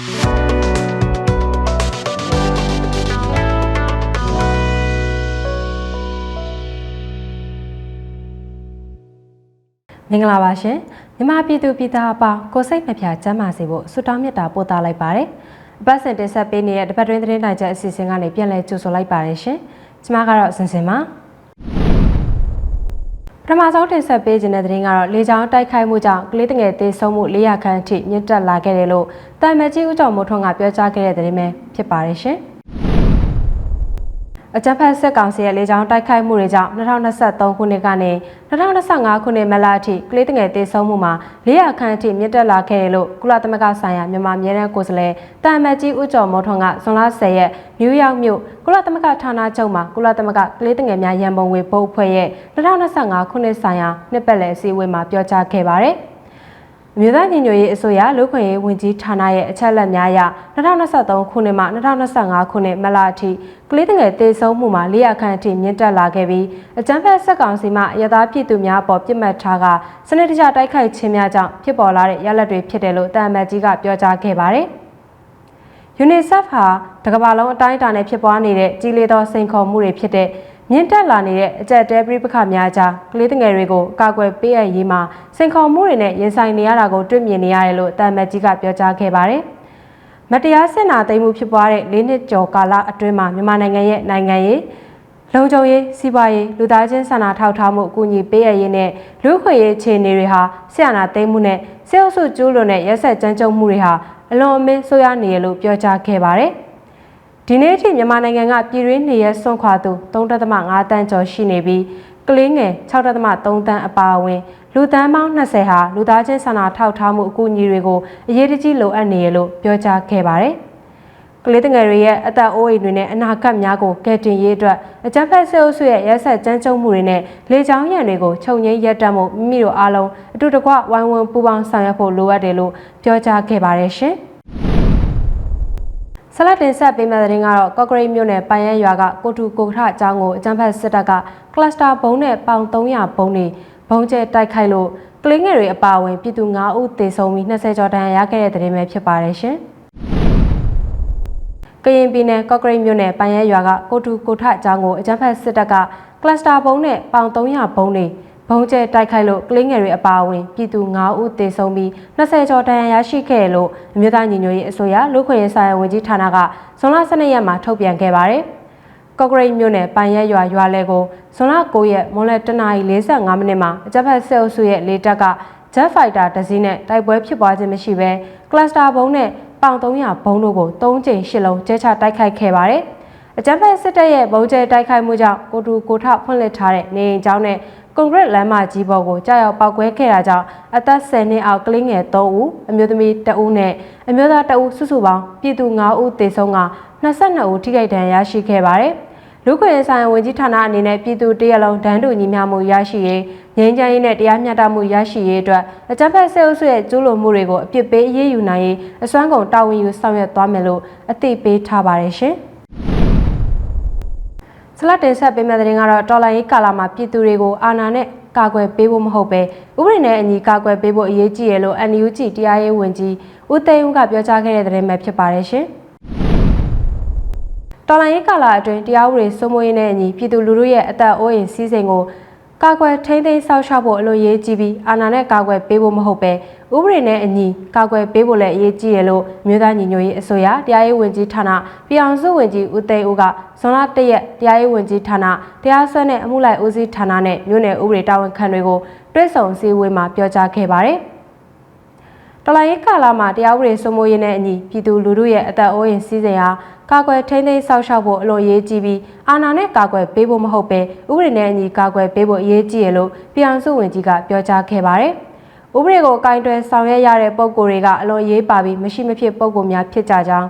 မင်္ဂလာပါရှင်မြန်မာပြည်သူပြည်သားအပေါင်းကိုစိတ်နှပြကျမ်းမာစေဖို့ဆုတောင်းမေတ္တာပို့သလိုက်ပါတယ်အပတ်စဉ်တင်ဆက်ပေးနေတဲ့တပတ်တွင်းသတင်းတိုင်းချက်အစီအစဉ်ကနေပြန်လည်ကြိုဆိုလိုက်ပါတယ်ရှင်ကျွန်မကတော့စင်စင်ပါပ ထမဆုံးတင်ဆက်ပေးခြင်းတဲ့သတင်းကတော့လေကြောင်းတိုက်ခိုက်မှုကြောင့်ကလေးတငယ်တေဆုံးမှု400ခန်းအထိမြင့်တက်လာခဲ့တယ်လို့တာမန်ကြီးဦးကျော်မိုးထွန်းကပြောကြားခဲ့တဲ့သတင်းပဲဖြစ်ပါတယ်ရှင် အကြံဖက်စစ်ကောင်စီရဲ့လေကြောင်းတိုက်ခိုက်မှုတွေကြောင့်2023ခုနှစ်ကနေ2025ခုနှစ်မလအထိကလေးတငယ်တေဆုံးမှုမှာ400ခန်းအထိမြင့်တက်လာခဲ့တယ်လို့ကုလသမဂ္ဂဆိုင်ရာမြန်မာပြည်နယ်ကိုယ်စားလှယ်တာမတ်ကြီးဦးကျော်မောထွန်းကဇွန်လ10ရက်နယူးယောက်မြို့ကုလသမဂ္ဂဌာနချုပ်မှာကုလသမဂ္ဂကလေးတငယ်များရန်ပုံငွေဘုတ်အဖွဲ့ရဲ့2025ခုနှစ်ဆိုင်ရာနှစ်ပတ်လည်အစည်းအဝေးမှာပြောကြားခဲ့ပါတယ်။ အမျိုးသားညီညွတ်ရေးအစိုးရလူခွင့်ရေးဝန်ကြီးဌာနရဲ့အချက်အလက်များအရ2023ခုနှစ်မှ2025ခုနှစ်မလအထိကလေးငယ်တေဆုံးမှုမှာ400ခန့်အထိမြင့်တက်လာခဲ့ပြီးအကြမ်းဖက်ဆက်ကောင်စီမှရသားပြည်သူများအပေါ်ပြစ်မှတ်ထားကစနစ်တကျတိုက်ခိုက်ခြင်းများကြောင့်ဖြစ်ပေါ်လာတဲ့ရလဒ်တွေဖြစ်တယ်လို့တာမတ်ကြီးကပြောကြားခဲ့ပါတယ်။ UNICEF ဟာတကမ္ဘာလုံးအတိုင်းအတာနဲ့ဖြစ်ပွားနေတဲ့ကြီးလေးသောစိန်ခေါ်မှုတွေဖြစ်တဲ့ မြင့်တက်လာနေတဲ့အကြက်တဲပြိပခများကြားကလေးငယ်တွေကိုကာကွယ်ပေးအပ်ရေးမှာစိန်ခေါ်မှုတွေနဲ့ရင်ဆိုင်နေရတာကိုတွေ့မြင်နေရတယ်လို့တာမတ်ကြီးကပြောကြားခဲ့ပါတယ်။မတရားစစ်နာသိမ်းမှုဖြစ်ပွားတဲ့၄နှစ်ကျော်ကာလအတွင်းမှာမြန်မာနိုင်ငံရဲ့နိုင်ငံရေးလုံခြုံရေးစီးပွားရေးလူသားချင်းစာနာထောက်ထားမှုအကူအညီပေးအပ်ရေးနဲ့လူ့ခွင့်ရေးအခြေအနေတွေဟာဆရာနာသိမ်းမှုနဲ့ဆဲအုပ်စုကျူးလွန်တဲ့ရက်ဆက်ကြမ်းကြုတ်မှုတွေဟာအလွန်အမင်းဆိုးရွားနေရလို့ပြောကြားခဲ့ပါတယ်။ ဒီနေ့ထိမြန်မာနိုင်ငံကပြည်တွင်းနေရဆွန့်ခွာသူ3.5တန်းကျော်ရှိနေပြီးကလေးငယ်6.3တန်းအပါအဝင်လူတန်းပေါင်း20ဟာလူသားချင်းစာနာထောက်ထားမှုအကူအညီတွေကိုအရေးတကြီးလိုအပ်နေရလို့ပြောကြားခဲ့ပါတယ်။ကလေးငယ်တွေရဲ့အသက်အိုးအိမ်တွေနဲ့အနာဂတ်များကိုကယ်တင်ရေးအတွက်အကြမ်းဖက်ဆဲအုပ်စုရဲ့ရက်ဆက်ကြမ်းကြုတ်မှုတွေနဲ့လေကြောင်းရန်တွေကိုခြုံငိမ့်ရပ်တန့်မှုမိမိတို့အားလုံးအတူတကွဝိုင်းဝန်းပူးပေါင်းဆောင်ရွက်ဖို့လိုအပ်တယ်လို့ပြောကြားခဲ့ပါတယ်ရှင်။ ဆက်လက်တင်ဆက်ပေးမယ့်သတင်းကတော့ကော့ကရိတ်မြို့နယ်ပန်ရရွာကကိုတူကိုထအကြောင်းကိုအကြမ်းဖက်စစ်တပ်ကကလစတာဘုံနဲ့ပေါင်300ဘုံတွေဘုံကျဲတိုက်ခိုက်လို့ကလင်းငယ်တွေအပါအဝင်ပြည်သူ9ဦးသေဆုံးပြီး20ကျော်ဒဏ်ရာရခဲ့တဲ့သတင်းပဲဖြစ်ပါတယ်ရှင်။ကရင်ပြည်နယ်ကော့ကရိတ်မြို့နယ်ပန်ရရွာကကိုတူကိုထအကြောင်းကိုအကြမ်းဖက်စစ်တပ်ကကလစတာဘုံနဲ့ပေါင်300ဘုံတွေ ဘုံကျဲတိုက်ခိုက်လို့ကလင်းငယ်တွေအပါအဝင်ပြည်သူ9ဦးသေဆုံးပြီး20ကျော်ဒဏ်ရာရရှိခဲ့လို့အမျိုးသားညီညွတ်ရေးအစိုးရလူခွင့်ရေးဆိုင်ရာဝန်ကြီးဌာနကဇွန်လ12ရက်မှာထုတ်ပြန်ခဲ့ပါတယ်။ကော့ဂရိတ်မြို့နယ်ပန်ရက်ရွာရွာလဲကိုဇွန်လ9ရက်မွန်လယ်တနာရီ45မိနစ်မှာအကြမ်းဖက်စစ်အုပ်စုရဲ့လေတပ်က Jet Fighter တစ်စီးနဲ့တိုက်ပွဲဖြစ်ပွားခြင်းမရှိဘဲ Cluster ဘုံနဲ့ပေါင်300ဘုံတို့ကို3ကြိမ်8လုံးကျဲချတိုက်ခိုက်ခဲ့ပါတယ်။အကြမ်းဖက်စစ်တပ်ရဲ့ဘုံကျဲတိုက်ခိုက်မှုကြောင့်ကိုတူကိုထဖွင့်လှစ်ထားတဲ့နေအိမ်ကျောင်းနဲ့ ကွန်ကရစ်လမ်းမကြီးပေါ်ကိုကြာရောက်ပောက်ကွဲခဲ့တာကြောင့်အသက်10နှစ်အောက်ကလေးငယ်3ဦးအမျိုးသမီး2ဦးနဲ့အမျိုးသား2ဦးစုစုပေါင်းပြည်သူ9ဦးသေဆုံးက22ဦးထိခိုက်ဒဏ်ရာရရှိခဲ့ပါတယ်။လူခွင့်ဆိုင်ဝန်ကြီးဌာနအနေနဲ့ပြည်သူတရက်လုံးဒန်းတူညီမျှမှုရရှိရေးငြိမ်းချမ်းရေးနဲ့တရားမျှတမှုရရှိရေးအတွက်အကြမ်းဖက်ဆဲအုပ်စုရဲ့ကျူးလွန်မှုတွေကိုအပြစ်ပေးအရေးယူနိုင်ရေးအစွမ်းကုန်တာဝန်ယူဆောင်ရွက်သွားမယ်လို့အသိပေးထားပါတယ်ရှင်။ ဆလတ်တင်ဆက်ပေးမယ့်တဲ့ရင်ကတော့တော်လိုင်းရေးကာလာမှာပြည်သူတွေကိုအာဏာနဲ့ကာကွယ်ပေးဖို့မဟုတ်ပဲဥပဒေနဲ့အညီကာကွယ်ပေးဖို့အရေးကြီးရလို့ NUG တရားရေးဝန်ကြီးဦးသိန်းဦးကပြောကြားခဲ့တဲ့သတင်းပဲဖြစ်ပါတယ်ရှင်။တော်လိုင်းရေးကာလာအတွင်းတရားဥပဒေစိုးမိုးရေးနဲ့အညီပြည်သူလူထုရဲ့အသက်အိုးအိမ်စီးစိမ်ကိုကာကွယ်ထိန်းသိမ်းစောင့်ရှောက်ဖို့အလို့ရေးကြည့်ပြီးအာဏာနဲ့ကာကွယ်ပေးဖို့မဟုတ်ပဲ ဥပဒေနဲ့အညီကာကွယ်ပေးဖို့လည်းအရေးကြီးရလို့မြို့သားညီညွတ်ရေးအစိုးရတရားရေးဝန်ကြီးဌာနပြည်အောင်စုဝန်ကြီးဦးသိန်းဦးကဇွန်လ၁ရက်တရားရေးဝန်ကြီးဌာနတရားစွဲနဲ့အမှုလိုက်ဦးစီးဌာနနဲ့မြို့နယ်ဥပဒေတာဝန်ခံတွေကိုတွဲဆောင်စည်းဝေးမှာပြောကြားခဲ့ပါတယ်။တလိုင်းကာလာမှာတရားဥပဒေစိုးမိုးရေးနဲ့အညီပြည်သူလူထုရဲ့အသက်အိုးအိမ်စီးစိမ်ဟာကာကွယ်ထိန်းသိမ်းစောင့်ရှောက်ဖို့အလို့ရေးကြည့်ပြီးအာဏာနဲ့ကာကွယ်ပေးဖို့မဟုတ်ပဲဥပဒေနဲ့အညီကာကွယ်ပေးဖို့အရေးကြီးရလို့ပြည်အောင်စုဝန်ကြီးကပြောကြားခဲ့ပါတယ်။ ဥပဒေကိုကင်တွယ်ဆောင်ရွက်ရတဲ့ပုံကိုယ်တွေကအလွန်ရေးပါပြီးမရှိမဖြစ်ပုံကိုများဖြစ်ကြကြောင်း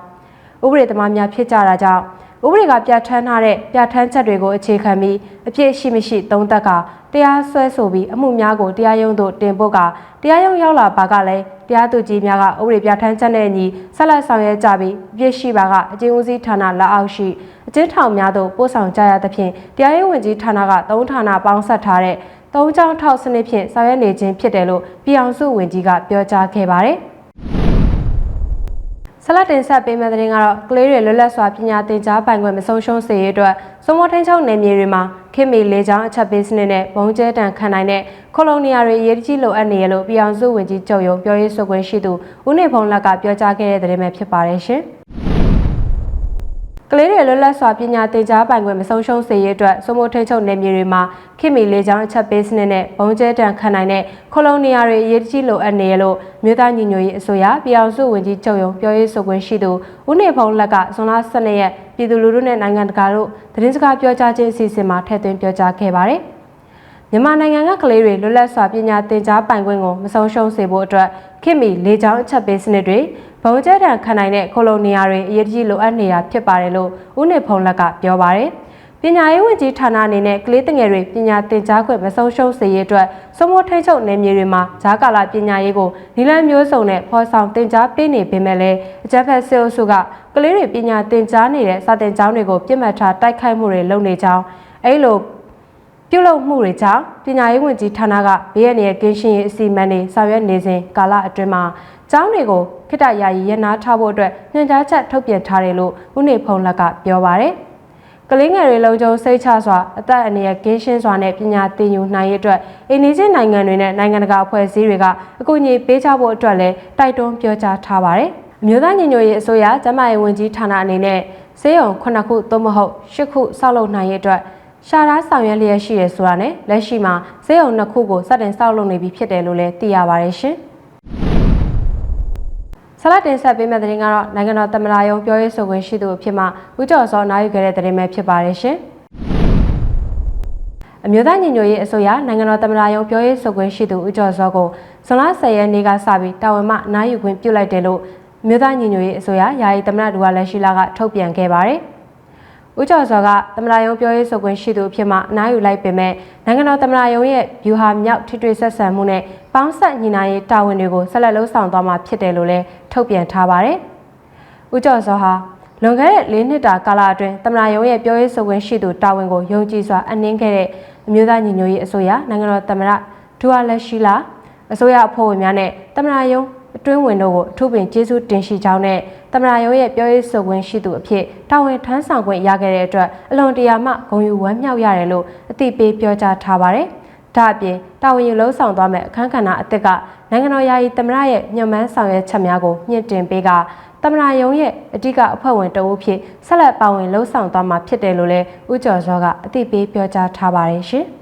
ဥပဒေသမားများဖြစ်ကြတာကြောင့်ဥပဒေကပြဋ္ဌာန်းထားတဲ့ပြဋ္ဌာန်းချက်တွေကိုအခြေခံပြီးအပြည့်ရှိမရှိသုံးသပ်ကတရားစွဲဆိုပြီးအမှုများကိုတရားရုံးသို့တင်ပို့ကတရားရုံးရောက်လာပါကလည်းတရားသူကြီးများကဥပဒေပြဋ္ဌာန်းချက်နဲ့အညီဆက်လက်ဆောင်ရွက်ကြပြီးအပြည့်ရှိပါကအကျဉ်းဦးစီးဌာနလက်အောက်ရှိအကျဉ်းထောင်များသို့ပို့ဆောင်ကြရသဖြင့်တရားရေးဝန်ကြီးဌာနကသုံးဌာနပေါင်းဆက်ထားတဲ့ သုံးချောင်းထောက်စနစ်ဖြင့်ဆောင်ရွက်နေခြင်းဖြစ်တယ်လို့ပြည်အောင်စုဝန်ကြီးကပြောကြားခဲ့ပါတယ်။ဆဆက်လက်တင်ဆက်ပေးမယ့်သတင်းကတော့ကလေးတွေလွတ်လပ်စွာပညာသင်ကြားပိုင်ခွင့်မဆုံးရှုံးစေရေးအတွက်စုံမထင်းချုံနယ်မြေတွေမှာခင်မီလေးချောင်းအချက်ပေးစနစ်နဲ့ဘုံကျဲတန်ခံနိုင်တဲ့ကိုလိုနီယာတွေအရေးကြီးလိုအပ်နေရလို့ပြည်အောင်စုဝင်ကြီးချုပ်ရုံပြောရေးဆိုခွင့်ရှိသူဦးနေဖုံးလက်ကပြောကြားခဲ့တဲ့သတင်းပဲဖြစ်ပါတယ်ရှင်။ ကလေးတွေလွတ်လပ်စွာပညာသင်ကြားပိုင်ခွင့်မဆုံးရှုံးစေရေးအတွက်စုံမထိန်ချုပ်နယ်မြေတွေမှာခင်မီလေးချောင်းအချက်ပေးစနစ်နဲ့ဘုံကျဲတန်ခံနိုင်တဲ့ကိုလိုနီယာတွေအရေးကြီးလိုအပ်နေရလို့မြို့သားညီညွတ်ရေးအစိုးရပြည်အောင်စုဝင်ကြီးချုပ်ရုံပြောရေးဆိုခွင့်ရှိသူဦးနေဖုံးလက်ကဇွန်လ12ရက်ပြည်သူလူထုနဲ့နိုင်ငံတကာတို့သတင်းစကားပြောကြားခြင်းအစီအစဉ်မှာထည့်သွင်းပြောကြားခဲ့ပါတယ်။မြန်မာနိုင်ငံကကလေးတွေလွတ်လပ်စွာပညာသင်ကြားပိုင်ခွင့်ကိုမဆုံးရှုံးစေဖို့အတွက်ခင်မီလေကြောင်းအချက်ပေးစနစ်တွေ ဘုံကျဲတံခံနိုင်တဲ့ကိုလိုနီယာတွေအရေးကြီးလိုအပ်နေတာဖြစ်ပါတယ်လို့ဦးနေဖုံးလက်ကပြောပါတယ်။ပညာရေးဝန်ကြီးဌာနအနေနဲ့ကလေးတငယ်တွေပညာသင်ကြားခွင့်မဆုံးရှုံးစေရေးအတွက်စုံမထိန်ချုပ်နယ်မြေတွေမှာဂျာကာလာပညာရေးကိုနီလန်မျိုးစုံနဲ့ဖော်ဆောင်သင်ကြားပေးနေပေမဲ့လည်းအကြက်ဖက်ဆဲအုပ်စုကကလေးတွေပညာသင်ကြားနေတဲ့စာသင်ကျောင်းတွေကိုပြစ်မှတ်ထားတိုက်ခိုက်မှုတွေလုပ်နေကြောင်းအဲလိုပြုလုပ်မှုတွေကြောင့်ပညာရေးဝန်ကြီးဌာနကဘေးရန်ရဲ့ကင်းရှင်းရေးအစီအမံတွေဆောင်ရွက်နေစဉ်ကာလအတွင်းမှာ ကျောင်းတွေကိုခိတယာယီရနာထားဖို့အတွက်ညွှန်ကြားချက်ထုတ်ပြန်ထားတယ်လို့ဦးနေဖုံးလက်ကပြောပါရယ်ကလေးငယ်တွေလုံခြုံစိတ်ချစွာအသက်အန္တရာယ်ကင်းရှင်းစွာနဲ့ပညာသင်ယူနိုင်ရေးအတွက်အိန္ဒိချင်းနိုင်ငံတွေနဲ့နိုင်ငံတကာအဖွဲ့အစည်းတွေကအကူအညီပေးကြဖို့အတွက်လည်းတိုက်တွန်းပြောကြားထားပါတယ်။အမျိုးသားညီညွတ်ရေးအစိုးရကျန်းမာရေးဝန်ကြီးဌာနအနေနဲ့စေယုံ9ခုသို့မဟုတ်10ခုဆောက်လုပ်နိုင်ရေးအတွက်ရှာသားဆောင်ရွက်လျက်ရှိရဆိုတာနဲ့လက်ရှိမှာစေယုံနှစ်ခုကိုစတင်ဆောက်လုပ်နေပြီဖြစ်တယ်လို့လည်းသိရပါတယ်ရှင်။ ဆလတ်တင်ဆက်ပေးမယ့်သတင်းကတော့နိုင်ငံတော်သမ္မတရုံးပြောရေးဆိုခွင့်ရှိသူအဖြစ်မှဦးကျော်စောနိုင်ယူခဲ့တဲ့သတင်းပဲဖြစ်ပါတယ်ရှင်။အမျိုးသားညီညွတ်ရေးအစိုးရနိုင်ငံတော်သမ္မတရုံးပြောရေးဆိုခွင့်ရှိသူဦးကျော်စောကိုဇွန်လ10ရက်နေ့ကစပြီးတာဝန်မှနိုင်ယူခွင့်ပြုလိုက်တယ်လို့အမျိုးသားညီညွတ်ရေးအစိုးရယာယီသမ္မတဒူဝါလက်ရှိလာကထုတ်ပြန်ခဲ့ပါတယ်။ ဦးကျော်စောကသမ္မတရုံးပြောရေးဆိုခွင့်ရှိသူအဖြစ်မှအနားယူလိုက်ပေမဲ့နိုင်ငံတော်သမ္မတရုံးရဲ့ဗျူဟာမြောက်ထိတွေ့ဆက်ဆံမှုနဲ့ပေါင်းဆက်ညီနိုင်ရေးတာဝန်တွေကိုဆက်လက်လှုပ်ဆောင်သွားမှာဖြစ်တယ်လို့လည်းထုတ်ပြန်ထားပါတယ်။ဦးကျော်စောဟာလွန်ခဲ့တဲ့၄နှစ်တာကာလအတွင်းသမ္မတရုံးရဲ့ပြောရေးဆိုခွင့်ရှိသူတာဝန်ကိုယုံကြည်စွာအနှင်းခဲ့တဲ့အမျိုးသားညီညွတ်ရေးအစိုးရနိုင်ငံတော်သမ္မတဒူဝါလက်ရှိလာအစိုးရအဖွဲ့ဝင်များနဲ့သမ္မတရုံး အတွင်းဝင်တို့ကိုအထူးပင်ကျေးဇူးတင်ရှိကြောင်းနဲ့တမနာရုံးရဲ့ပြောရေးဆိုခွင့်ရှိသူအဖြစ်တာဝန်ထမ်းဆောင်ခွင့်ရခဲ့တဲ့အတွက်အလွန်တရာမှဂုဏ်ယူဝမ်းမြောက်ရတယ်လို့အသိပေးပြောကြားထားပါတယ်။ဒါအပြင်တာဝန်ယူလုံးဆောင်သွားမဲ့အခမ်းကဏ္ဍအသစ်ကနိုင်ငံတော်ယာယီသမရရဲ့ညွှန်မှန်းဆောင်ရွက်ချက်များကိုမြင့်တင်ပေးကတမနာယုံရဲ့အဓိကအဖွဲ့ဝင်တအုပ်ဖြစ်ဆက်လက်ပါဝင်လှုပ်ဆောင်သွားမှာဖြစ်တယ်လို့လည်းဦးကျော်စောကအသိပေးပြောကြားထားပါတယ်ရှင်။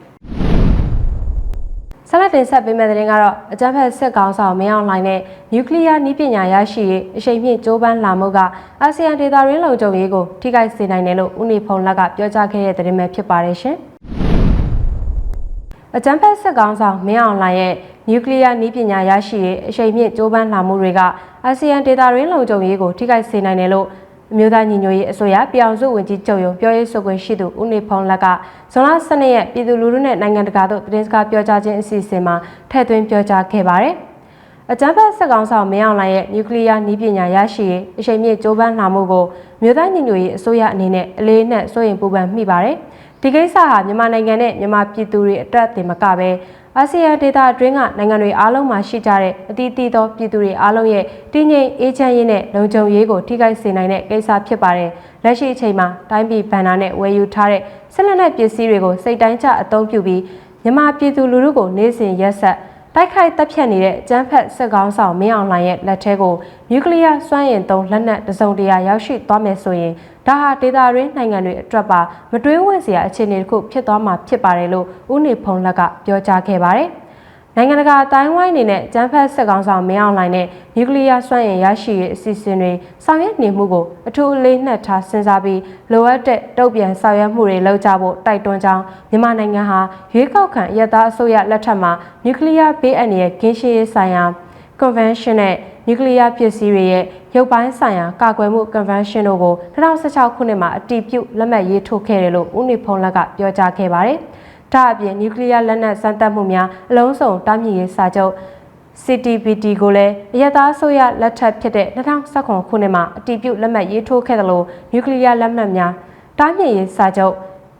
ဆက်လက်တင်ဆက်ပေးမယ့်သတင်းကတော့အကြမ်းဖက်စစ်ကောင်ဆောင်မင်းအောင်လှိုင်နဲ့နျူကလ িয়ার နည်းပညာရရှိရေးအရှိန်မြင့်ကြိုးပမ်းလာမှုကအာဆီယံဒေသရင်းလုံခြုံရေးကိုထိခိုက်စေနိုင်တယ်လို့ဦးနေဖုံလက်ကပြောကြားခဲ့တဲ့သတင်းပဲဖြစ်ပါတယ်ရှင်။အကြမ်းဖက်စစ်ကောင်ဆောင်မင်းအောင်လှိုင်ရဲ့နျူကလ িয়ার နည်းပညာရရှိရေးအရှိန်မြင့်ကြိုးပမ်းလာမှုတွေကအာဆီယံဒေသရင်းလုံခြုံရေးကိုထိခိုက်စေနိုင်တယ်လို့ အမျိုးသားညီညွတ်ရေးအစိုးရပြောင်စုဝင်ကြီးချုပ်ရုံပြောရေးဆိုခွင့်ရှိသူဦးနေဖုံးလက်ကဇွန်လ12ရက်ပြည်သူလူထုနဲ့နိုင်ငံတကာတို့သတင်းစကားပြောကြားခြင်းအစီအစဉ်မှာထည့်သွင်းပြောကြားခဲ့ပါတယ်။အကြမ်းဖက်စစ်ကောင်ဆောင်မင်းအောင်လှိုင်ရဲ့နျူကလ িয়ার နည်းပညာရရှိရေးအချိန်မြင့်ကြိုးပမ်းလာမှုကိုမြို့သားညီညွတ်ရေးအစိုးရအနေနဲ့အလေးနက်စိုးရင်ပူပန်မိပါတယ်။ဒီကိစ္စဟာမြန်မာနိုင်ငံနဲ့မြန်မာပြည်သူတွေအတွက်တင်မကပဲ အာဆီယံဒေသအတွင်းကနိုင်ငံတွေအားလုံးမှာရှိကြတဲ့အသီးသီးသောပြည်သူတွေအားလုံးရဲ့တည်ငြိမ်အေးချမ်းရေးနဲ့လုံခြုံရေးကိုထိခိုက်စေနိုင်တဲ့ကိစ္စဖြစ်ပါတယ်။လက်ရှိအချိန်မှာတိုင်းပြည်ဗန်နာနဲ့ဝယ်ယူထားတဲ့ဆက်လက်တဲ့ပစ္စည်းတွေကိုစိတ်တိုင်းကျအသုံးပြုပြီးမြန်မာပြည်သူလူထုကိုနေ့စဉ်ရက်ဆက်တိုက်ခိုက်တပ်ဖြတ်နေတဲ့ကျန်းဖက်စစ်ကောင်းဆောင်မင်းအောင်လှိုင်ရဲ့လက်ထဲကိုနျူကလ িয়ার စွမ်းအင်သုံးလက်နက်တစုံတရာရောက်ရှိသွားမယ်ဆိုရင် ဒါဟာဒေတာရင်းနိုင်ငံတွေအတွက်ပါမတွေးဝင့်စရာအခြေအနေတစ်ခုဖြစ်သွားမှာဖြစ်ပါတယ်လို့ဦးနေဖုံးလက်ကပြောကြားခဲ့ပါတယ်။နိုင်ငံတကာအတိုင်းဝိုင်းအနေနဲ့ကျန်းဖက်စစ်ကောင်ဆောင်မင်းအောင်လှိုင်နဲ့နျူကလ িয়ার စွမ်းအင်ရရှိရေးအစီအစဉ်တွေဆောင်ရွက်နေမှုကိုအထူးအလေးနက်ထားစဉ်းစားပြီးလိုအပ်တဲ့တုံ့ပြန်ဆောင်ရွက်မှုတွေလုပ်ကြဖို့တိုက်တွန်းကြောင်းမြန်မာနိုင်ငံဟာရွေးကောက်ခံရသအစိုးရလက်ထက်မှာနျူကလ িয়ার ဘေးအန္တရာယ်ကင်းရှင်းရေးဆိုင်ရာ Convention နဲ့နျူကလ িয়ার ပစ္စည်းတွေရဲ့ ရုပ်ပိုင်းဆိုင်ရာကာကွယ်မှု Convention တို့ကို2016ခုနှစ်မှာအတည်ပြုလက်မှတ်ရေးထိုးခဲ့တယ်လို့ဦးနေဖုံးလက်ကပြောကြားခဲ့ပါတယ်။ဒါအပြင်နျူကလ িয়ার လက်နက်စမ်းသပ်မှုများအလုံးစုံတားမြစ်ရေးစာချုပ် CTBT ကိုလည်းအရသာဆိုရလက်ထက်ဖြစ်တဲ့2019ခုနှစ်မှာအတည်ပြုလက်မှတ်ရေးထိုးခဲ့တယ်လို့နျူကလ িয়ার လက်မှတ်များတားမြစ်ရေးစာချုပ်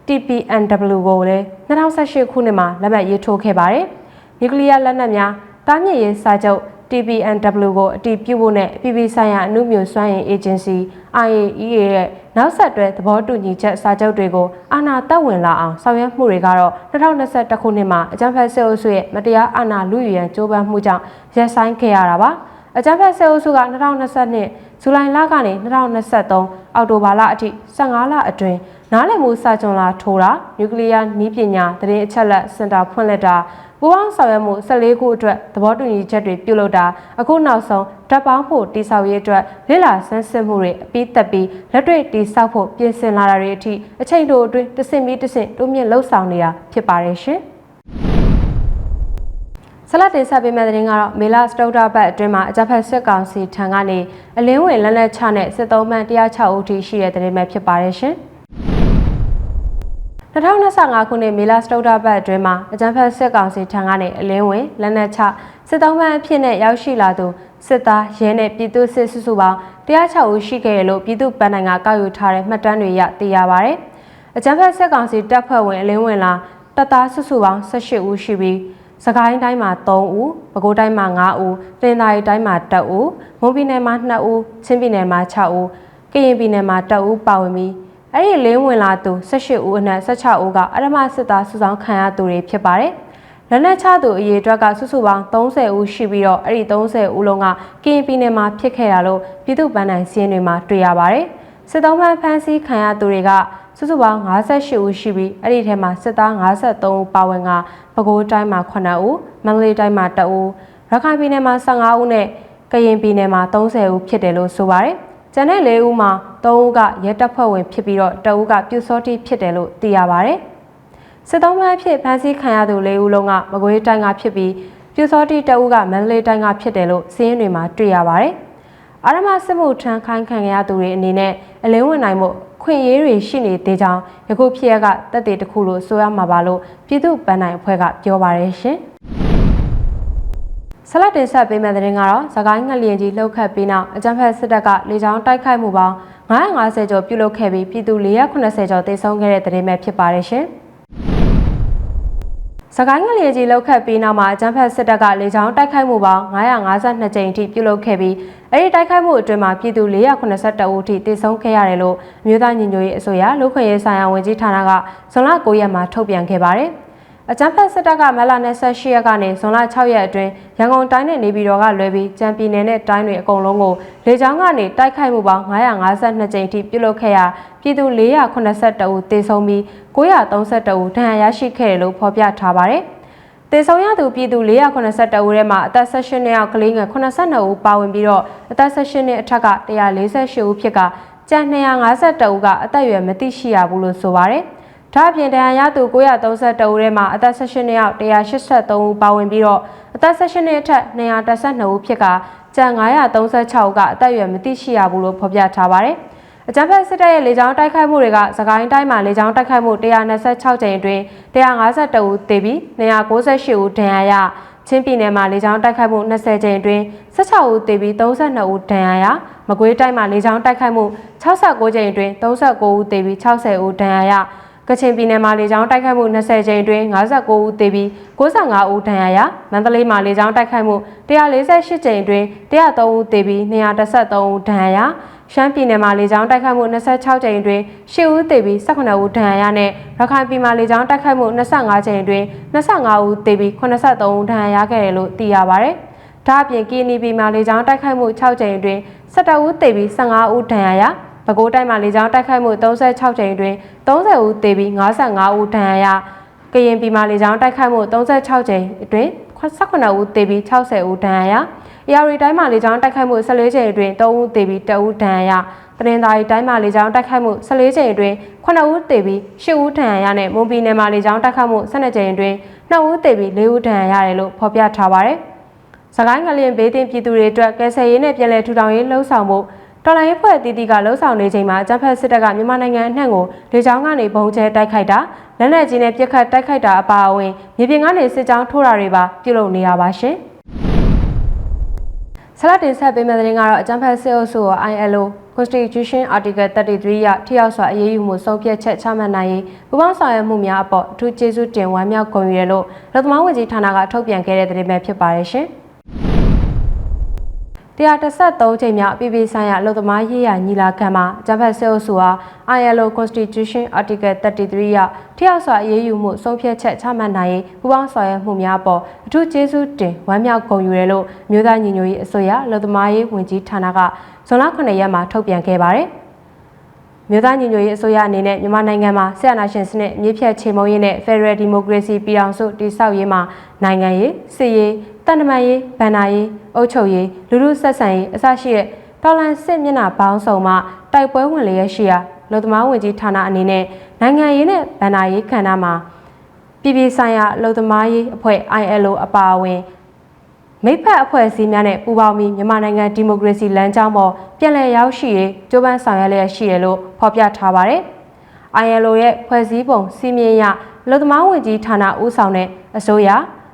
TPNW ကိုလည်း2018ခုနှစ်မှာလက်မှတ်ရေးထိုးခဲ့ပါတယ်။နျူကလ িয়ার လက်နက်များတားမြစ်ရေးစာချုပ် TPNW ကိုအတည်ပြုဖို့နဲ့အပြည်ပြည်ဆိုင်ရာအမှုမျိုးစွမ်းအင် Agency IAEA ရဲ့နောက်ဆက်တွဲသဘောတူညီချက်စာချုပ်တွေကိုအာဏာသက်ဝင်လာအောင်ဆောင်ရွက်မှုတွေကတော့2021ခုနှစ်မှာအကြံဖက်စစ်အုပ်စုရဲ့မတရားအာဏာလုယူရန်ကြိုးပမ်းမှုကြောင့်ရပ်ဆိုင်းခဲ့ရတာပါအကြံဖက်စစ်အုပ်စုက2022ဇူလိုင်လကနေ2023အောက်တိုဘာလအထိ15လအတွင်း နားလည်မှုစာချုပ်လာထိုးတာနျူကလ িয়ার နည်းပညာတရင်အချက်လက်စင်တာဖွင့်လှစ်တာပူးပေါင်းဆောင်ရွက်မှု14ခုအတွက်သဘောတူညီချက်တွေပြုလုပ်တာအခုနောက်ဆုံးဓာတ်ပေါင်းဖို့တိဆောက်ရေးအတွက်လေ့လာဆန်းစစ်မှုတွေအပြီးသက်ပြီးလက်တွေ့တိဆောက်ဖို့ပြင်ဆင်လာတာတွေအထိအချိန်တိုအတွင်းတဆင့်ပြီးတဆင့်တိုးမြင့်လှုပ်ဆောင်နေတာဖြစ်ပါတယ်ရှင်ဆလတ်တင်ဆက်ပေးမယ့်တဲ့ရင်ကတော့မေလာစတုဒ္ဒဘတ်အတွင်းမှာအကြပ်ဖက်စစ်ကောင်စီထံကနေအလင်းဝင်လက်လက်ချနဲ့စစ်သုံးမှန်106ဦးထိရှိတဲ့တဲ့ရင်ပဲဖြစ်ပါတယ်ရှင်။ 2025ခုနှစ်မေလစတုဒ္ဒဘတ်အတွင်းမှာအကြံဖက်စစ်ကောင်စီထံကနေအလင်းဝင်လက်နက်ချစစ်တောင်းပန်းအဖြစ်နဲ့ရောက်ရှိလာသူစစ်သားရဲနဲ့ပြည်သူစစ်စုစုပေါင်း106ဦးရှိခဲ့ရလို့ပြည်သူပန်းနိုင်ငံကောက်ယူထားတဲ့မှတ်တမ်းတွေရသိရပါဗျ။အကြံဖက်စစ်ကောင်စီတပ်ဖွဲ့ဝင်အလင်းဝင်လာတပ်သားစုစုပေါင်း18ဦးရှိပြီးစကိုင်းတိုင်းမှာ3ဦး၊ပဲခူးတိုင်းမှာ5ဦး၊တင်သာရီတိုင်းမှာ1ဦး၊မွန်ပြည်နယ်မှာ2ဦး၊ချင်းပြည်နယ်မှာ6ဦး၊ကရင်ပြည်နယ်မှာ1ဦးပါဝင်ပြီး အဲ့ဒီလင်းဝင်လာသူ18ဦးအနက်16ဦးကအရမစစ်သားစုဆောင်ခံရသူတွေဖြစ်ပါတယ်။လက်နက်ချသူအရေးအတွက်ကစုစုပေါင်း30ဦးရှိပြီးတော့အဲ့ဒီ30ဦးလုံးကကရင်ပြည်နယ်မှာဖြစ်ခဲ့ရလို့ပြည်သူ့ဗန်းနိုင်စီးရင်တွေမှာတွေ့ရပါတယ်။စစ်သုံးပန်းဖမ်းဆီးခံရသူတွေကစုစုပေါင်း58ဦးရှိပြီးအဲ့ဒီထဲမှာစစ်သား53ဦးပါဝင်ကပဲခူးတိုင်းမှာ9ဦးမန္တလေးတိုင်းမှာ2ဦးရခိုင်ပြည်နယ်မှာ15ဦးနဲ့ကရင်ပြည်နယ်မှာ30ဦးဖြစ်တယ်လို့ဆိုပါတယ်။ ကျန်တဲ့၄ဦးမှာ၃ဦးကရဲတပ်ဖွဲ့ဝင်ဖြစ်ပြီးတော့တဦးကပြူစောတိဖြစ်တယ်လို့သိရပါဗျ။စစ်သုံးပန်းအဖြစ်ဖမ်းဆီးခံရသူ၄ဦးလုံးကမကွေးတိုင်းကဖြစ်ပြီးပြူစောတိတဦးကမန္တလေးတိုင်းကဖြစ်တယ်လို့စီးရင်တွေမှာတွေ့ရပါဗျ။အာရမစစ်မှုထမ်းခိုင်းခံရသူတွေအနေနဲ့အလင်းဝင်နိုင်မှုခွင့်ရေးတွေရှိနေသေးကြောင်းယခုဖြစ်ရကတက်တဲ့တခုလို့ဆိုရမှာပါလို့ပြည်သူ့ဗန်နိုင်အဖွဲ့ကပြောပါရရှင်။ ဆလတ်တင်ဆက်ပေးမယ့်တဲ့ရင်ကတော့သခိုင်းငလျင်ကြီးလှုပ်ခတ်ပြီးနောက်အကြံဖက်စစ်တပ်ကလေကြောင်းတိုက်ခိုက်မှုပေါင်း950ကျော်ပြုလုပ်ခဲ့ပြီးပြည်သူ480ကျော်သေဆုံးခဲ့တဲ့တဲ့ရင်ပဲဖြစ်ပါတယ်ရှင်။စကိုင်းငလျင်ကြီးလှုပ်ခတ်ပြီးနောက်မှာအကြံဖက်စစ်တပ်ကလေကြောင်းတိုက်ခိုက်မှုပေါင်း952ကြိမ်အထိပြုလုပ်ခဲ့ပြီးအဲ့ဒီတိုက်ခိုက်မှုအတွင်းမှာပြည်သူ482ဦးအထိသေဆုံးခဲ့ရတယ်လို့အမျိုးသားညီညွတ်ရေးအစိုးရလူခွင့်ရေးဆိုင်ရာဝန်ကြီးဌာနကဇွန်လ9ရက်မှာထုတ်ပြန်ခဲ့ပါတယ်။ အကြမ်းဖက်စစ်တပ်ကမလ28ရက်ကနေဇွန်လ6ရက်အတွင်းရန်ကုန်တိုင်းနဲ့နေပြည်တော်ကလွဲပြီးကြံပြည်နယ်နဲ့တိုင်းတွေအကုန်လုံးကိုလေကြောင်းကနေတိုက်ခိုက်မှုပေါင်း952ကြိမ်ထိပြုလုပ်ခဲ့ရာပြည်သူ482ဦးသေဆုံးပြီး932ဦးဒဏ်ရာရရှိခဲ့တယ်လို့ဖော်ပြထားပါတယ်။တေဆုံးရသူပြည်သူ482ဦးထဲမှာအသက်18နှစ်အောက်ကလေးငယ်82ဦးပါဝင်ပြီးတော့အသက်18နှစ်အထက်က148ဦးဖြစ်ကကျန်252ဦးကအသက်အရွယ်မသိရှိရဘူးလို့ဆိုပါတယ်။ ဒါအပြင်တရားရသူ932ဦးထဲမှာအသက်18နှစ်အောက်183ဦးပါဝင်ပြီးတော့အသက်18နှစ်အထက်212ဦးဖြစ်ကကျန်936ဦးကအသက်အရွယ်မသိရှိရဘူးလို့ဖော်ပြထားပါတယ်။အကြံဖက်စစ်တပ်ရဲ့လေကြောင်းတိုက်ခိုက်မှုတွေကစကိုင်းတိုင်းမှာလေကြောင်းတိုက်ခိုက်မှု126ကြိမ်အတွင်း152ဦးသေပြီး298ဦးဒဏ်ရာရချင်းပြည်နယ်မှာလေကြောင်းတိုက်ခိုက်မှု20ကြိမ်အတွင်း16ဦးသေပြီး32ဦးဒဏ်ရာရမကွေးတိုင်းမှာလေကြောင်းတိုက်ခိုက်မှု69ကြိမ်အတွင်း39ဦးသေပြီး60ဦးဒဏ်ရာရ ကချင်ပြည်နယ်မှာလေကြောင်းတိုက်ခိုက်မှု20ကြိမ်အတွင်း59ဦးသေပြီး65ဦးဒဏ်ရာရမန္တလေးမှာလေကြောင်းတိုက်ခိုက်မှု148ကြိမ်အတွင်း103ဦးသေပြီး213ဦးဒဏ်ရာရရှမ်းပြည်နယ်မှာလေကြောင်းတိုက်ခိုက်မှု26ကြိမ်အတွင်း10ဦးသေပြီး18ဦးဒဏ်ရာရနဲ့ရခိုင်ပြည်မှာလေကြောင်းတိုက်ခိုက်မှု25ကြိမ်အတွင်း25ဦးသေပြီး83ဦးဒဏ်ရာရခဲ့တယ်လို့သိရပါဗျ။ဒါအပြင် KNB မှာလေကြောင်းတိုက်ခိုက်မှု6ကြိမ်အတွင်း17ဦးသေပြီး15ဦးဒဏ်ရာရ ပဲခူးတိုင်းမှာလေကြောင်းတိုက်ခိုက်မှု36ကြိမ်အတွင်း30ဦးသေပြီး55ဦးဒဏ်ရာရကရင်ပြည်မှာလေကြောင်းတိုက်ခိုက်မှု36ကြိမ်အတွင်း18ဦးသေပြီး60ဦးဒဏ်ရာရအေရီတိုင်းမှာလေကြောင်းတိုက်ခိုက်မှု14ကြိမ်အတွင်း3ဦးသေပြီး2ဦးဒဏ်ရာရတရင်သာရီတိုင်းမှာလေကြောင်းတိုက်ခိုက်မှု14ကြိမ်အတွင်း9ဦးသေပြီး10ဦးဒဏ်ရာရနဲ့မွန်ပြည်နယ်မှာလေကြောင်းတိုက်ခိုက်မှု12ကြိမ်အတွင်း2ဦးသေပြီး4ဦးဒဏ်ရာရတယ်လို့ဖော်ပြထားပါတယ်။စကိုင်းငလျင်ဘေးတင်ပြည်သူတွေအတွက်ကယ်ဆယ်ရေးနဲ့ပြည်လဲထူထောင်ရေးလှုံ့ဆော်မှု တော်လိုင်းအဖွဲ့အသီးသီးကလှုံ့ဆော်နေချိန်မှာအကြမ်းဖက်စစ်တပ်ကမြန်မာနိုင်ငံအနှံ့ကိုလေကြောင်းကနေပုံကျဲတိုက်ခိုက်တာလက်နက်ကြီးနဲ့ပစ်ခတ်တိုက်ခိုက်တာအပါအဝင်မြေပြင်ကနေစစ်ကြောင်းထိုးတာတွေပါပြုလုပ်နေတာပါရှင်ဆလတ်တင်ဆက်ပေးမယ့်သတင်းကတော့အကြမ်းဖက်စစ်အုပ်စုကို ILO Constitution Article 33ရထိရောက်စွာအရေးယူမှုဆုံးဖြတ်ချက်ချမှတ်နိုင်ရေးပူးပေါင်းဆောင်ရွက်မှုများအပေါ်အထူးကျေးဇူးတင်ဝမ်းမြောက်ဂုဏ်ယူရလို့လူသမားဝန်ကြီးဌာနကထုတ်ပြန်ခဲ့တဲ့သတင်းပဲဖြစ်ပါတယ်ရှင်။ 133ချိန်မြောက်ပြည်ပြည်ဆိုင်ရာအလုပ်သမားရေးရာညီလာခံမှာဂျပန်စစ်အုပ်စုဟာ ILO Constitution Article 33ရထိရောက်စွာအရေးယူမှုဆုံးဖြတ်ချက်ချမှတ်နိုင်ရေးပူးပေါင်းဆောင်ရွက်မှုများပေါ်အထူးကျေးဇူးတင်ဝမ်းမြောက်ဂုဏ်ယူတယ်လို့မြို့သားညီညွတ်ရေးအစိုးရအလုပ်သမားရေးဝန်ကြီးဌာနကဇွန်လ9ရက်မှာထုတ်ပြန်ခဲ့ပါတယ်။ မြို့သားညီညွတ်ရေးအစိုးရအနေနဲ့မြန်မာနိုင်ငံမှာဆရာနာရှင်စနစ်အမြင့်ဖြတ်ချိန်မုံရေးနဲ့ Federal Democracy ပြည်ထောင်စုတည်ဆောက်ရေးမှာနိုင်ငံရေးစစ်ရေးတန်တမာရေးဗန္နာရေးအုပ်ချုပ်ရေးလူမှုဆက်ဆံရေးအစရှိတဲ့တော်လန်စစ်မျက်နှာပေါင်းစုံမှတိုက်ပွဲဝင်လျက်ရှိရာလူသမားဝင်ကြီးဌာနအနေနဲ့နိုင်ငံရေးနဲ့ဗန္နာရေးခန္ဓာမှာပြည်ပြည်ဆိုင်ရာလူသမားရေးအဖွဲ့ ILO အပါအဝင် မိဖက်အဖွဲ့အစည်းများနဲ့ပူးပေါင်းပြီးမြန်မာနိုင်ငံဒီမိုကရေစီလမ်းကြောင်းပေါ်ပြန်လည်ရောက်ရှိရေးကြိုးပမ်းဆောင်ရွက်လျက်ရှိတယ်လို့ဖော်ပြထားပါတယ်။ ILO ရဲ့ဖွဲ့စည်းပုံစီမင်းရလူသမားဝင်ကြီးဌာနဦးဆောင်တဲ့အစိုးရ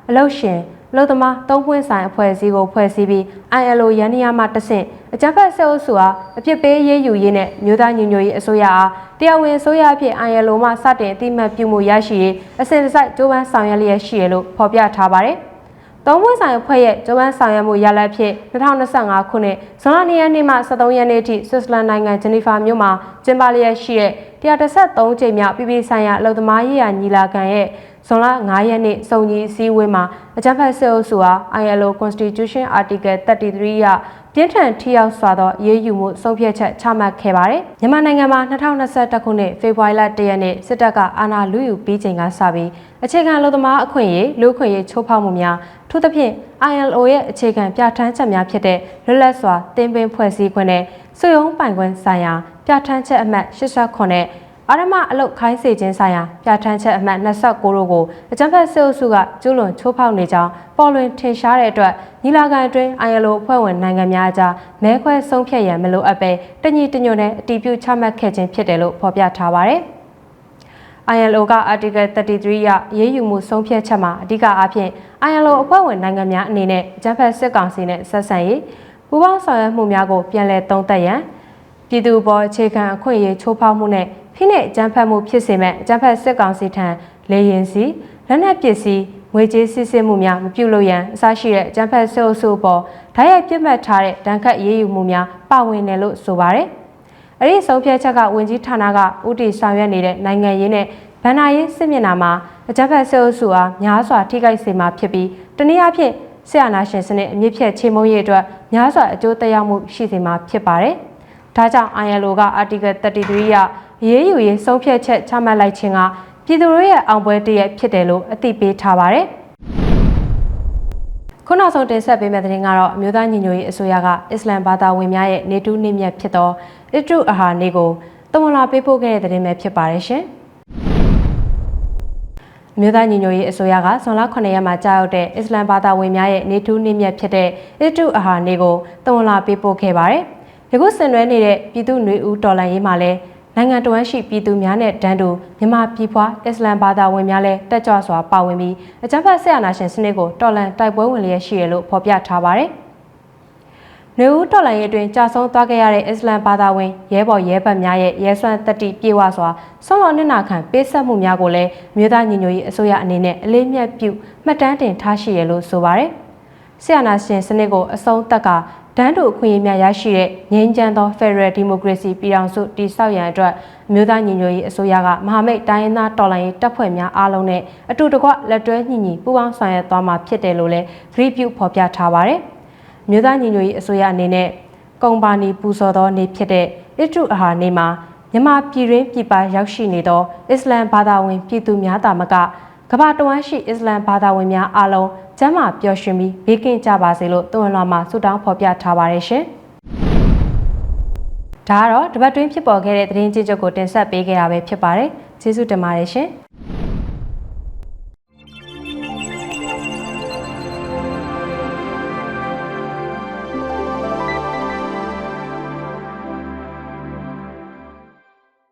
အလုပ်ရှင်လူသမားသုံးပွင့်ဆိုင်အဖွဲ့အစည်းကိုဖွဲ့စည်းပြီး ILO ရန်နီယာမှတဆင့်အကြမ်းဖက်ဆဲအုပ်စုအားအပြစ်ပေးရေးယူရေးနဲ့မြို့သားညီညွတ်ရေးအစိုးရအားတရားဝင်အစိုးရအဖြစ် ILO မှစတင်အတိအမှတ်ပြုမှုရရှိရေးအစဉ်တစိုက်ကြိုးပမ်းဆောင်ရွက်လျက်ရှိရလို့ဖော်ပြထားပါတယ်။ သုံးပွင့်ဆိုင်အဖွဲ့ရဲ့ကြိုးပမ်းဆောင်ရွက်မှုရလဒ်ဖြင့်2025ခုနှစ်ဇွန်လ2ရက်နေ့မှ23ရက်နေ့ထိဆွစ်ဇာလန်နိုင်ငံဂျနီဖာမြို့မှာကျင်းပလျက်ရှိတဲ့133ကြိမ်မြောက်ပြည်ပဆိုင်ရာအလုပ်သမားရေးရာညီလာခံရဲ့ ဇွန်လ9ရက်နေ့စုံကြီးအစည်းအဝေးမှာအကြံဖက်စစ်အုပ်စုအား ILO Constitution Article 33ရပြင်းထန်ထိရောက်စွာသောရေးယူမှုဆုံးဖြတ်ချက်ချမှတ်ခဲ့ပါတယ်။မြန်မာနိုင်ငံမှာ2021ခုနှစ်ဖေဖော်ဝါရီလ1ရက်နေ့စစ်တပ်ကအာဏာလုယူပြီးချိန်ကစပြီးအခြေခံလူသမားအခွင့်အရေးလူ့အခွင့်အရေးချိုးဖောက်မှုများထူးသဖြင့် ILO ရဲ့အခြေခံပြဋ္ဌာန်းချက်များဖြစ်တဲ့လွတ်လပ်စွာတင်ပင်ဖွဲ့စည်းခွင့်နဲ့စုယုံပိုင်ခွင့်ဆိုင်ရာပြဋ္ဌာန်းချက်အမှတ်89နဲ့ အာရမအလုတ်ခိုင်းစေခြင်းဆိုင်ရာပြဋ္ဌာန်းချက်အမှတ်29တို့ကိုအကြံဖက်စစ်အုပ်စုကကျူးလွန်ချိုးဖောက်နေကြောင်းပေါ်လွင်ထင်ရှားတဲ့အတွက်ညီလာခံအတွင်း ILO အဖွဲ့ဝင်နိုင်ငံများအကြားမဲခွဲဆုံးဖြတ်ရန်မလိုအပ်ပဲတညီတညွတ်နဲ့အတည်ပြုချမှတ်ခဲ့ခြင်းဖြစ်တယ်လို့ဖော်ပြထားပါတယ်။ ILO က Article 33ရရေးယူမှုဆုံးဖြတ်ချက်မှာအဓိကအားဖြင့် ILO အဖွဲ့ဝင်နိုင်ငံများအနေနဲ့အကြမ်းဖက်စစ်ကောင်စီနဲ့ဆက်ဆံရေးပူးပေါင်းဆောင်ရွက်မှုများကိုပြန်လည်သုံးသပ်ရန်ပြည်သူ့ဘောအခြေခံအခွင့်အရေးချိုးဖောက်မှုနဲ့ ဖိနှိပ်အကြမ်းဖက်မှုဖြစ်စေမဲ့အကြမ်းဖက်စစ်ကောင်စီထံလေရင်စီလက်နက်ပစ္စည်းငွေကြေးစစ်ဆေးမှုများမပြုလုပ်ရန်အစရှိတဲ့အကြမ်းဖက်ဆဲအုပ်စုပေါ်ဓာတ်ရိုက်ပြစ်မှတ်ထားတဲ့ဒဏ်ခတ်ရေးယူမှုများပါဝင်တယ်လို့ဆိုပါတယ်။အဲ့ဒီဆုံးဖြတ်ချက်ကဝင်ကြီးဌာနကဥတီဆောင်ရွက်နေတဲ့နိုင်ငံရေးနဲ့ဗန္နာရေးစစ်မျက်နှာမှာအကြမ်းဖက်ဆဲအုပ်စုအားများစွာထိခိုက်စေမှာဖြစ်ပြီးတနည်းအားဖြင့်ဆရာနာရှင်စနစ်အမြင့်ဖြတ်ချေမှုန်းရေးအတွက်များစွာအကျိုးသက်ရောက်မှုရှိစေမှာဖြစ်ပါတယ်။ဒါကြောင့် ILO က Article 33ရ ရေးယူရေးဆုံးဖြတ်ချက်ချမှတ်လိုက်ခြင်းကပြည်သူတို့ရဲ့အောင်ပွဲတရက်ဖြစ်တယ်လို့အသိပေးထားပါတယ်။ခုနောက်ဆုံးတင်ဆက်ပေးမယ့်သတင်းကတော့အမျိုးသားညီညွတ်ရေးအစိုးရကအစ္စလမ်ဘာသာဝင်များရဲ့နေတူးနေမြတ်ဖြစ်သောအစ်တုအာဟာနေကိုတဝန်လာပေးပို့ခဲ့တဲ့သတင်းပဲဖြစ်ပါတယ်ရှင်။အမျိုးသားညီညွတ်ရေးအစိုးရကဇွန်လ9ရက်မှာကြာရောက်တဲ့အစ္စလမ်ဘာသာဝင်များရဲ့နေတူးနေမြတ်ဖြစ်တဲ့အစ်တုအာဟာနေကိုတဝန်လာပေးပို့ခဲ့ပါတယ်။ယခုဆင်နွှဲနေတဲ့ပြည်သူ့ຫນွေဦးတော်လှန်ရေးမှာလည်း နိုင်ငံတော်ရှိပြည်သူများနဲ့တန်းတူမြန်မာပြည်ဖွားအစ္စလမ်ဘာသာဝင်များလည်းတက်ကြွစွာပါဝင်ပြီးအကြမ်းဖက်ဆရာနာရှင်စနစ်ကိုတော်လှန်တိုက်ပွဲဝင်လျက်ရှိရလို့ဖော်ပြထားပါတယ်။နေဦးတော်လှန်ရေးအတွင်းကြာဆုံးသွားခဲ့ရတဲ့အစ္စလမ်ဘာသာဝင်ရဲဘော်ရဲဘက်များရဲ့ရဲစွမ်းတတိပြေဝစွာဆုံးလောနစ်နာခံပေးဆက်မှုများကိုလည်းမြို့သားညီညွတ်ရေးအစိုးရအနေနဲ့အလေးမြတ်ပြုမှတ်တမ်းတင်ထားရှိရလို့ဆိုပါတယ်။ဆရာနာရှင်စနစ်ကိုအဆုံးသက်က တန်းတူအခွင့်အရေးများရရှိတဲ့ငြိမ်းချမ်းသော Federal Democracy ပြည်ထောင်စုတည်ဆောက်ရန်အတွက်အမျိုးသားညီညွတ်ရေးအစိုးရကမဟာမိတ်တိုင်းရင်းသားတော်လှန်ရေးတပ်ဖွဲ့များအားလုံးနဲ့အတူတကွလက်တွဲညီညီပူးပေါင်းဆောင်ရွက်သွားမှာဖြစ်တယ်လို့လည်း review ဖော်ပြထားပါတယ်။အမျိုးသားညီညွတ်ရေးအစိုးရအနေနဲ့ကုံပါနီပူဇော်သောနေ့ဖြစ်တဲ့အစ်တုအာဟာနေ့မှာမြန်မာပြည်ရင်းပြည်ပရောက်ရှိနေသောအစ္စလမ်ဘာသာဝင်ပြည်သူများတာမကကမ္ဘာတဝန်းရှိအစ္စလမ်ဘာသာဝင်များအားလုံး ကျမ်းမာပျော်ရွှင်ပြီးဘေးကင်းကြပါစေလို့တွန်လွာမှာဆုတောင်းဖော်ပြထားပါတယ်ရှင်။ဒါကတော့တပတ်တွင်းဖြစ်ပေါ်ခဲ့တဲ့သတင်းကြေးချုပ်ကိုတင်ဆက်ပေးခဲ့တာပဲဖြစ်ပါတယ်။ကျေးဇူးတင်ပါတယ်ရှင်။